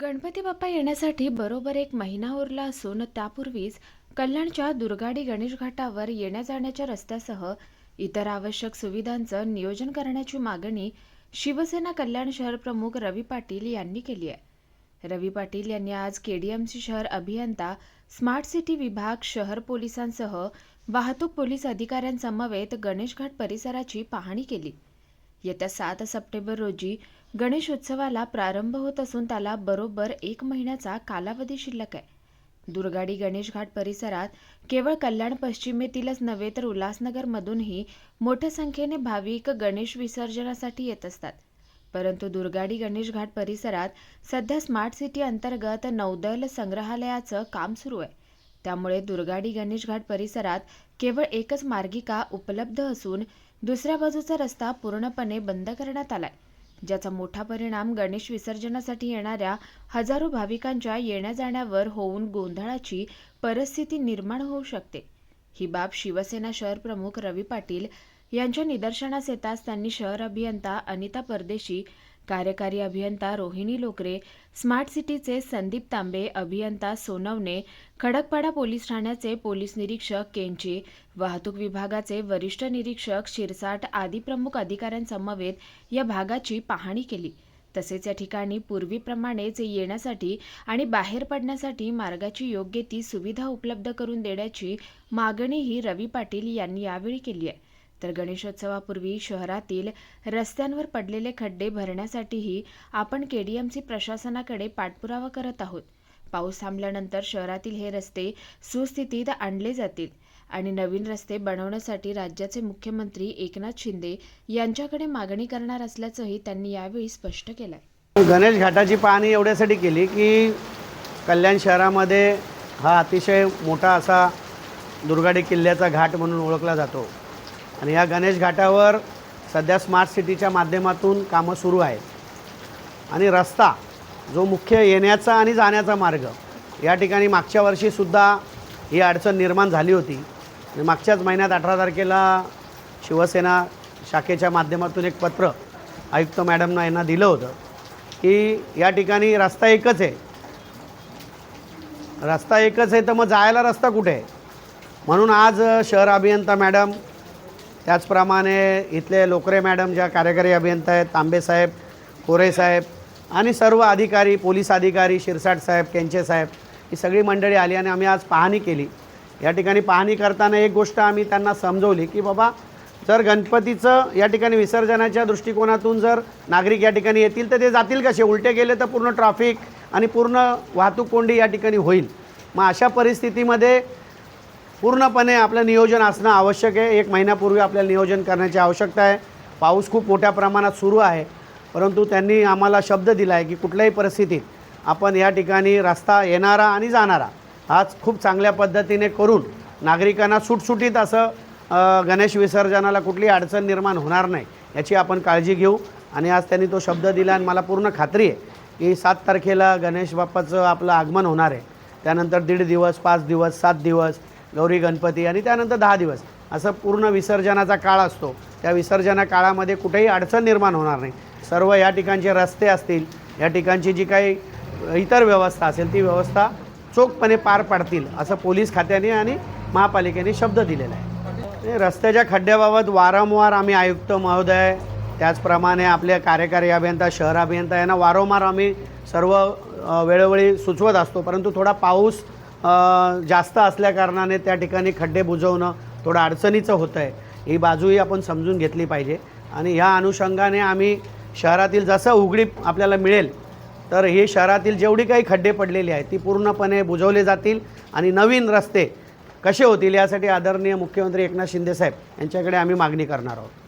गणपती बाप्पा येण्यासाठी बरोबर एक महिना उरला असून त्यापूर्वीच कल्याणच्या दुर्गाडी गणेश घाटावर येण्या जाण्याच्या रस्त्यासह इतर आवश्यक सुविधांचं नियोजन करण्याची मागणी शिवसेना कल्याण शहर प्रमुख रवी पाटील यांनी केली आहे. रवी पाटील यांनी आज केडीएमसी शहर अभियंता स्मार्ट सिटी विभाग शहर पोलिसांसह वाहतूक पोलीस अधिकाऱ्यांसमवेत गणेश घाट परिसराची पाहणी केली. येत्या सात सप्टेंबर रोजी गणेशोत्सवाला प्रारंभ होत असून त्याला बरोबर एक महिन्याचा कालावधी शिल्लक आहे. दुर्गाडी गणेश घाट परिसरात केवळ कल्याण पश्चिमेतीलच नव्हे तर उल्हासनगरमधूनही मोठ्या संख्येने भाविक गणेश विसर्जनासाठी येत असतात. परंतु दुर्गाडी गणेश घाट परिसरात सध्या स्मार्ट सिटी अंतर्गत नौदल संग्रहालयाचं काम सुरू आहे. त्यामुळे दुर्गाडी गणेश घाट परिसरात केवळ एकच मार्गिका उपलब्ध असून दुसऱ्या बाजूचा रस्ता पूर्णपणे बंद करण्यात आलाय ज्याचा मोठा परिणाम गणेश विसर्जनासाठी येणाऱ्या हजारो भाविकांच्या येण्या जाण्यावर होऊन गोंधळाची परिस्थिती निर्माण होऊ शकते. ही बाब शिवसेना शहर प्रमुख रवी पाटील यांच्या निदर्शनास येताच त्यांनी शहर अभियंता अनिता परदेशी कार्यकारी अभियंता रोहिणी लोकरे स्मार्ट सिटीचे संदीप तांबे अभियंता सोनवणे खडकपाडा पोलीस ठाण्याचे पोलीस निरीक्षक केंची वाहतूक विभागाचे वरिष्ठ निरीक्षक शिरसाट आदी प्रमुख अधिकाऱ्यांसमवेत या भागाची पाहणी केली. तसेच या ठिकाणी पूर्वीप्रमाणेच येण्यासाठी आणि बाहेर पडण्यासाठी मार्गाची योग्य ती सुविधा उपलब्ध करून देण्याची मागणीही रवी पाटील यांनी यावेळी केली आहे. तर गणेशोत्सवापूर्वी शहरातील रस्त्यांवर पडलेले खड्डे भरण्यासाठीही आपण केडीएमसी प्रशासनाकडे पाठपुरावा करत आहोत. पाऊस थांबल्यानंतर शहरातील हे रस्ते सुस्थितीत आणले जातील आणि नवीन रस्ते बनवण्यासाठी राज्याचे मुख्यमंत्री एकनाथ शिंदे यांच्याकडे मागणी करणार असल्याचंही त्यांनी यावेळी स्पष्ट केलंय. गणेश घाटाची पाहणी एवढ्यासाठी केली की कल्याण शहरामध्ये हा अतिशय मोठा असा दुर्गाडी किल्ल्याचा घाट म्हणून ओळखला जातो. आणि या गणेश घाटावर सध्या स्मार्ट सिटीच्या माध्यमातून कामं सुरू आहेत. आणि रस्ता जो मुख्य येण्याचा आणि जाण्याचा मार्ग या ठिकाणी मागच्या वर्षीसुद्धा ही अडचण निर्माण झाली होती. आणि मागच्याच महिन्यात अठरा तारखेला शिवसेना शाखेच्या माध्यमातून एक पत्र आयुक्त मॅडमना यांना दिलं होतं की या ठिकाणी रस्ता एकच आहे. रस्ता एकच आहे तर मग जायला रस्ता कुठे आहे? म्हणून आज शहर अभियंता मॅडम त्याचप्रमाणे इथले लोकरे मॅडम ज्या कार्यकारी अभियंता आहेत तांबेसाहेब कोरेसाहेब आणि सर्व अधिकारी पोलीस अधिकारी शिरसाट साहेब केंचे साहेब ही सगळी मंडळी आली आणि आम्ही आज पाहणी केली. या ठिकाणी पाहणी करताना एक गोष्ट आम्ही त्यांना समजवली की बाबा जर गणपतीचं या ठिकाणी विसर्जनाच्या दृष्टिकोनातून जर नागरिक या ठिकाणी येतील तर ते जातील कसे? उलटे गेले तर पूर्ण ट्रॅफिक आणि पूर्ण वाहतूक कोंडी या ठिकाणी होईल. मग अशा परिस्थितीमध्ये पूर्णपणे आपलं नियोजन असणं आवश्यक आहे. एक महिन्यापूर्वी आपल्याला नियोजन करण्याची आवश्यकता आहे. पाऊस खूप मोठ्या प्रमाणात सुरू आहे. परंतु त्यांनी आम्हाला शब्द दिला आहे की कुठल्याही परिस्थितीत आपण या ठिकाणी रस्ता येणारा आणि जाणारा आज खूप चांगल्या पद्धतीने करून नागरिकांना सुटसुटीत असं गणेश विसर्जनाला कुठली अडचण निर्माण होणार नाही याची आपण काळजी घेऊ. आणि आज त्यांनी तो शब्द दिला आणि मला पूर्ण खात्री आहे की सात तारखेला गणेश बाप्पाचं आपलं आगमन होणार आहे. त्यानंतर दीड दिवस पाच दिवस सात दिवस गौरी गणपती आणि त्यानंतर दहा दिवस. असं पूर्ण विसर्जनाचा काळ असतो. त्या विसर्जना काळामध्ये कुठेही अडचण निर्माण होणार नाही. सर्व या ठिकाणचे रस्ते असतील या ठिकाणची जी काही इतर व्यवस्था असेल ती व्यवस्था चोखपणे पार पाडतील असं पोलीस खात्याने आणि महापालिकेने शब्द दिलेला आहे. रस्त्याच्या खड्ड्याबाबत वारंवार आम्ही आयुक्त महोदय त्याचप्रमाणे आपले कार्यकारी अभियंता शहर अभियंता यांना वारंवार आम्ही सर्व वेळोवेळी सुचवत असतो. परंतु थोडा पाऊस जास्त असल्याकारणाने त्या ठिकाणी खड्डे बुजवणं थोडं अडचणीचं होतं आहे ही बाजूही आपण समजून घेतली पाहिजे. आणि ह्या अनुषंगाने आम्ही शहरातील जसं उघडी आपल्याला मिळेल तर हे शहरातील जेवढी काही खड्डे पडलेले आहेत ती पूर्णपणे बुजवले जातील आणि नवीन रस्ते कसे होतील यासाठी आदरणीय मुख्यमंत्री एकनाथ शिंदेसाहेब यांच्याकडे आम्ही मागणी करणार आहोत.